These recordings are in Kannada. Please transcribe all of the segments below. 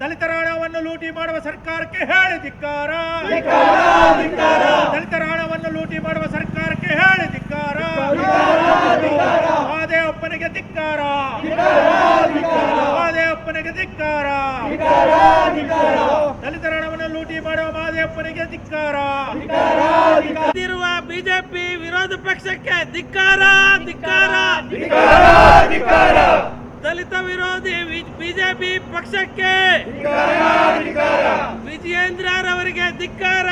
ದಲಿತರ ಹಣವನ್ನು ಲೂಟಿ ಮಾಡುವ ಸರ್ಕಾರಕ್ಕೆ ಹೇಳಿ ಧಿಕ್ಕಾರ. ದಲಿತರ ಹಣವನ್ನು ಲೂಟಿ ಮಾಡುವ ಸರ್ಕಾರಕ್ಕೆ ಹೇಳಿ ಧಿಕ್ಕಾರ. ಮಾದೇವಪ್ಪನಿಗೆ ಧಿಕ್ಕಾರ. ಮಾದೇವಪ್ಪನಿಗೆ ಧಿಕ್ಕಾರ. ದಲಿತರ ಹಣವನ್ನು ಲೂಟಿ ಮಾಡುವ ಮಾದೇವಪ್ಪನಿಗೆ ಧಿಕ್ಕಾರ. ಬಿಜೆಪಿ ವಿರೋಧ ಪಕ್ಷಕ್ಕೆ ಧಿಕ್ಕಾರ ಧಿಕ್ಕಾರ ದಲಿತ ವಿರೋಧಿ ಬಿಜೆಪಿ ಪಕ್ಷಕ್ಕೆ ವಿಜಯೇಂದ್ರರವರಿಗೆ ಧಿಕ್ಕಾರ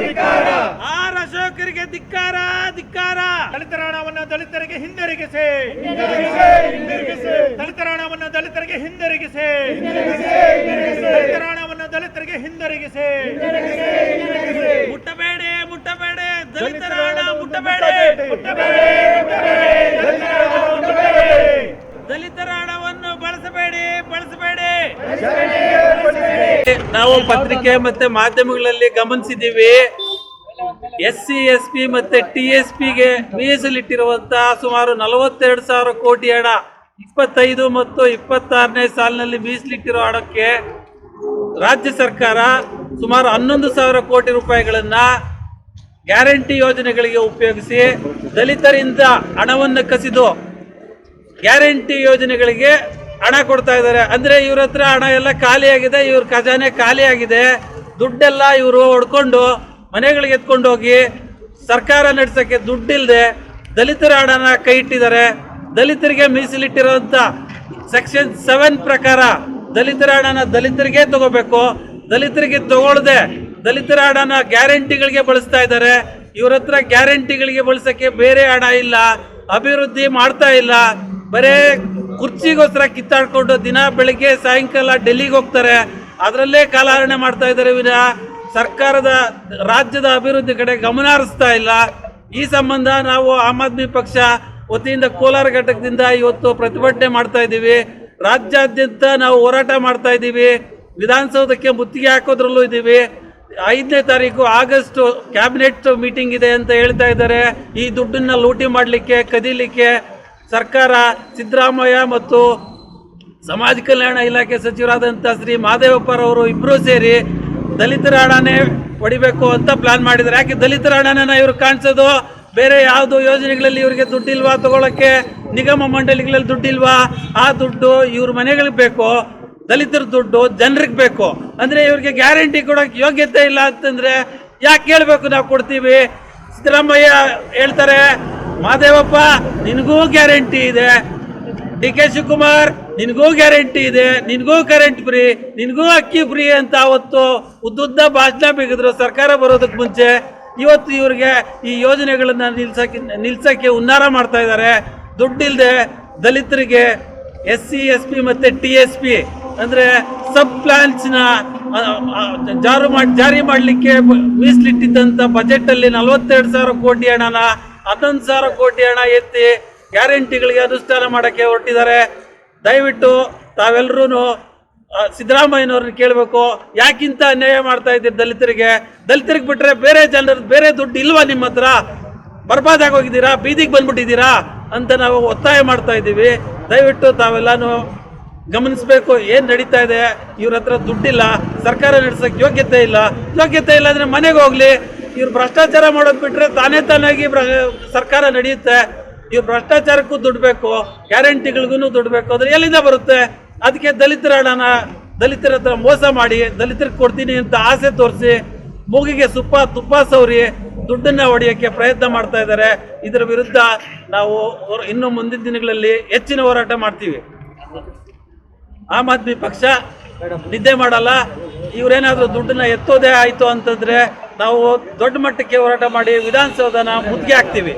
ಧಿಕ್ಕಾರ. ಆರ್ ಅಶೋಕರಿಗೆ ಧಿಕ್ಕಾರ ಧಿಕ್ಕಾರ. ದಲಿತರ ಹಣವನ್ನು ದಲಿತರಿಗೆ ಹಿಂದಿರುಗಿಸಿ. ದಲಿತರ ಹಣವನ್ನು ದಲಿತರಿಗೆ ಹಿಂದಿರುಗಿಸಿ. ದಲಿತರ ಹಣವನ್ನು ದಲಿತರಿಗೆ ಹಿಂದಿರುಗಿಸಿ. ಮುಟ್ಟಬೇಡಿ ಮುಟ್ಟಬೇಡಿ. ದಲಿತರ ಹಣ ಮುಟ್ಟಬೇಡಿ. ದಲಿತರ ಹಣವನ್ನು ಬಳಸಬೇಡಿ. ಬಳಸಬೇಡಿ. ನಾವು ಪತ್ರಿಕೆ ಮತ್ತೆ ಮಾಧ್ಯಮಗಳಲ್ಲಿ ಗಮನಿಸಿದ್ದೀವಿ. ಎಸ್ ಸಿ ಎಸ್ ಪಿ ಮತ್ತೆ ಟಿ ಎಸ್ ಪಿಗೆ ಮೀಸಲಿಟ್ಟಿರುವಂತಹ ಸುಮಾರು ನಲವತ್ತೆರಡು ಸಾವಿರ ಕೋಟಿ ಹಣ ಇಪ್ಪತ್ತೈದು ಮತ್ತು ಇಪ್ಪತ್ತಾರನೇ ಸಾಲಿನಲ್ಲಿ ಮೀಸಲಿಟ್ಟಿರೋ ಹಣಕ್ಕೆ ರಾಜ್ಯ ಸರ್ಕಾರ ಸುಮಾರು ಹನ್ನೊಂದು ಸಾವಿರ ಕೋಟಿ ರೂಪಾಯಿಗಳನ್ನ ಗ್ಯಾರಂಟಿ ಯೋಜನೆಗಳಿಗೆ ಉಪಯೋಗಿಸಿ ದಲಿತರಿಂದ ಹಣವನ್ನು ಕಸಿದು ಗ್ಯಾರಂಟಿ ಯೋಜನೆಗಳಿಗೆ ಹಣ ಕೊಡ್ತಾ ಇದ್ದಾರೆ. ಅಂದ್ರೆ ಇವ್ರ ಹತ್ರ ಹಣ ಎಲ್ಲ ಖಾಲಿಯಾಗಿದೆ, ಇವ್ರ ಖಜಾನೆ ಖಾಲಿಯಾಗಿದೆ. ದುಡ್ಡೆಲ್ಲ ಇವರು ಹೊಡ್ಕೊಂಡು ಮನೆಗಳಿಗೆ ಎತ್ಕೊಂಡು ಹೋಗಿ ಸರ್ಕಾರ ನಡೆಸೋಕ್ಕೆ ದುಡ್ಡಿಲ್ಲದೆ ದಲಿತರ ಹಣನ ಕೈ ಇಟ್ಟಿದ್ದಾರೆ. ದಲಿತರಿಗೆ ಮೀಸಲಿಟ್ಟಿರುವಂಥ ಸೆಕ್ಷನ್ ಸೆವೆನ್ ಪ್ರಕಾರ ದಲಿತರ ಹಣನ ದಲಿತರಿಗೆ ತಗೋಬೇಕು. ದಲಿತರಿಗೆ ತಗೊಳ್ದೆ ದಲಿತರ ಹಣನ ಗ್ಯಾರಂಟಿಗಳಿಗೆ ಬಳಸ್ತಾ ಇದ್ದಾರೆ. ಇವ್ರ ಹತ್ರ ಗ್ಯಾರಂಟಿಗಳಿಗೆ ಬಳಸಕ್ಕೆ ಬೇರೆ ಹಣ ಇಲ್ಲ, ಅಭಿವೃದ್ಧಿ ಮಾಡ್ತಾ ಇಲ್ಲ. ಬರೇ ಕುರ್ಚಿಗೋಸ್ಕರ ಕಿತ್ತಾಡ್ಕೊಂಡು ದಿನ ಬೆಳಿಗ್ಗೆ ಸಾಯಂಕಾಲ ಡೆಲ್ಲಿಗೆ ಹೋಗ್ತಾರೆ. ಅದರಲ್ಲೇ ಕಾಲಹರಣೆ ಮಾಡ್ತಾ ಇದ್ದಾರೆ ವಿನ ಸರ್ಕಾರದ ರಾಜ್ಯದ ಅಭಿವೃದ್ಧಿ ಕಡೆ ಗಮನ ಹರಿಸ್ತಾ ಇಲ್ಲ. ಈ ಸಂಬಂಧ ನಾವು ಆಮ್ ಆದ್ಮಿ ಪಕ್ಷ ವತಿಯಿಂದ ಕೋಲಾರ ಘಟಕದಿಂದ ಇವತ್ತು ಪ್ರತಿಭಟನೆ ಮಾಡ್ತಾ ಇದ್ದೀವಿ. ರಾಜ್ಯಾದ್ಯಂತ ನಾವು ಹೋರಾಟ ಮಾಡ್ತಾ ಇದ್ದೀವಿ. ವಿಧಾನಸೌಧಕ್ಕೆ ಮುತ್ತಿಗೆ ಹಾಕೋದ್ರಲ್ಲೂ ಇದ್ದೀವಿ. ಐದನೇ ತಾರೀಕು ಆಗಸ್ಟ್ ಕ್ಯಾಬಿನೆಟ್ ಮೀಟಿಂಗ್ ಇದೆ ಅಂತ ಹೇಳ್ತಾ ಇದ್ದಾರೆ. ಈ ದುಡ್ಡನ್ನ ಲೂಟಿ ಮಾಡಲಿಕ್ಕೆ, ಕದೀಲಿಕ್ಕೆ ಸರ್ಕಾರ ಸಿದ್ದರಾಮಯ್ಯ ಮತ್ತು ಸಮಾಜ ಕಲ್ಯಾಣ ಇಲಾಖೆ ಸಚಿವರಾದಂಥ ಶ್ರೀ ಮಾದೇವಪ್ಪರವರು ಇಬ್ಬರೂ ಸೇರಿ ದಲಿತರ ಹಣನೇ ಹೊಡಿಬೇಕು ಅಂತ ಪ್ಲಾನ್ ಮಾಡಿದ್ದಾರೆ. ಯಾಕೆ ದಲಿತರ ಹಣನ ಇವರು ಕಾಣಿಸೋದು? ಬೇರೆ ಯಾವುದು ಯೋಜನೆಗಳಲ್ಲಿ ಇವರಿಗೆ ದುಡ್ಡಿಲ್ವಾ? ತಗೊಳ್ಳೋಕ್ಕೆ ನಿಗಮ ಮಂಡಳಿಗಳಲ್ಲಿ ದುಡ್ಡಿಲ್ವಾ? ಆ ದುಡ್ಡು ಇವ್ರ ಮನೆಗಳಿಗೆ ಬೇಕು, ದಲಿತರ ದುಡ್ಡು ಜನರಿಗೆ ಬೇಕು. ಅಂದರೆ ಇವ್ರಿಗೆ ಗ್ಯಾರಂಟಿ ಕೊಡೋಕೆ ಯೋಗ್ಯತೆ ಇಲ್ಲ ಅಂತಂದರೆ ಯಾಕೆ ಕೇಳಬೇಕು ನಾವು ಕೊಡ್ತೀವಿ? ಸಿದ್ದರಾಮಯ್ಯ ಹೇಳ್ತಾರೆ ಮಾದೇವಪ್ಪ, ನಿನಗೂ ಗ್ಯಾರಂಟಿ ಇದೆ. ಡಿ ಕೆ ಶಿವಕುಮಾರ್, ನಿನಗೂ ಗ್ಯಾರಂಟಿ ಇದೆ. ನಿನಗೂ ಕರೆಂಟ್ ಫ್ರೀ ನಿನಗೂ ಅಕ್ಕಿ ಫ್ರೀ ಅಂತ ಅವತ್ತು ಉದ್ದುದ್ದ ಭಾಷಣ ಬಿಗಿದ್ರು ಸರ್ಕಾರ ಬರೋದಕ್ಕೆ ಮುಂಚೆ. ಇವತ್ತು ಇವ್ರಿಗೆ ಈ ಯೋಜನೆಗಳನ್ನು ನಿಲ್ಸಕ್ಕೆ ನಿಲ್ಸಕ್ಕೆ ಉನ್ನಾರ ಮಾಡ್ತಾ ಇದ್ದಾರೆ. ದುಡ್ಡಿಲ್ಲದೆ ದಲಿತರಿಗೆ ಎಸ್ ಸಿ ಎಸ್ ಪಿ ಮತ್ತು ಟಿ ಎಸ್ ಪಿ ಅಂದರೆ ಸಬ್ ಪ್ಲಾನ್ಸ್ನ ಜಾರು ಮಾಡಿ, ಜಾರಿ ಮಾಡಲಿಕ್ಕೆ ಮೀಸಲಿಟ್ಟಿದ್ದಂಥ ಬಜೆಟಲ್ಲಿ ನಲವತ್ತೆರಡು ಸಾವಿರ ಕೋಟಿ ಹಣನ ಹನ್ನೊಂದು ಸಾವಿರ ಕೋಟಿ ಹಣ ಎತ್ತಿ ಗ್ಯಾರಂಟಿಗಳಿಗೆ ಅನುಷ್ಠಾನ ಮಾಡೋಕ್ಕೆ ಹೊರಟಿದ್ದಾರೆ. ದಯವಿಟ್ಟು ತಾವೆಲ್ಲರೂ ಸಿದ್ದರಾಮಯ್ಯನವ್ರನ್ನ ಕೇಳಬೇಕು. ಯಾಕಿಂತ ಅನ್ಯಾಯ ಮಾಡ್ತಾ ಇದ್ದೀರಿ ದಲಿತರಿಗೆ? ದಲಿತರಿಗೆ ಬಿಟ್ಟರೆ ಬೇರೆ ಜನರದ್ದು ಬೇರೆ ದುಡ್ಡು ಇಲ್ವಾ ನಿಮ್ಮ ಹತ್ರ? ಬರ್ಬಾದಾಗಿ ಹೋಗಿದ್ದೀರಾ ಬೀದಿಗೆ ಬಂದ್ಬಿಟ್ಟಿದ್ದೀರಾ? ಅಂತ ನಾವು ಒತ್ತಾಯ ಮಾಡ್ತಾ ಇದ್ದೀವಿ. ದಯವಿಟ್ಟು ತಾವೆಲ್ಲಾನು ಗಮನಿಸಬೇಕು, ಏನು ನಡೀತಾ ಇದೆ? ಇವ್ರ ಹತ್ರ ದುಡ್ಡಿಲ್ಲ, ಸರ್ಕಾರ ನಡೆಸೋಕ್ಕೆ ಯೋಗ್ಯತೆ ಇಲ್ಲ. ಯೋಗ್ಯತೆ ಇಲ್ಲ ಅಂದರೆ ಮನೆಗೆ ಹೋಗ್ಲಿ. ಇವ್ರು ಭ್ರಷ್ಟಾಚಾರ ಮಾಡೋದು ಬಿಟ್ರೆ ತಾನೇ ತಾನಾಗಿ ಸರ್ಕಾರ ನಡೆಯುತ್ತೆ. ಇವ್ರು ಭ್ರಷ್ಟಾಚಾರಕ್ಕೂ ದುಡ್ಡು ಬೇಕು, ಗ್ಯಾರಂಟಿಗಳಿಗೂ ದುಡ್ಡು ಬೇಕು, ಅಂದ್ರೆ ಎಲ್ಲಿಂದ ಬರುತ್ತೆ? ಅದಕ್ಕೆ ದಲಿತರ ಹಣನ, ದಲಿತರ ಹತ್ರ ಮೋಸ ಮಾಡಿ, ದಲಿತರಿಗೆ ಕೊಡ್ತೀನಿ ಅಂತ ಆಸೆ ತೋರಿಸಿ, ಮೂಗಿಗೆ ಸುಪ್ಪ ತುಪ್ಪ ಸವರಿ, ದುಡ್ಡನ್ನ ಹೊಡೆಯೋಕ್ಕೆ ಪ್ರಯತ್ನ ಮಾಡ್ತಾ ಇದ್ದಾರೆ ಇದರ ವಿರುದ್ಧ ನಾವು ಇನ್ನು ಮುಂದಿನ ದಿನಗಳಲ್ಲಿ ಹೆಚ್ಚಿನ ಹೋರಾಟ ಮಾಡ್ತೀವಿ. ಆಮ್ ಆದ್ಮಿ ಪಕ್ಷ ನಿದ್ದೆ ಮಾಡಲ್ಲ. ಇವರೇನಾದರೂ ದುಡ್ಡನ್ನ ಎತ್ತೋದೇ ಆಯಿತು ಅಂತಂದ್ರೆ ನಾವು ದೊಡ್ಡ ಮಟ್ಟಕ್ಕೆ ಹೋರಾಟ ಮಾಡಿ ವಿಧಾನಸೌಧನ ಮುದ್ಗೆ ಹಾಕ್ತೀವಿ.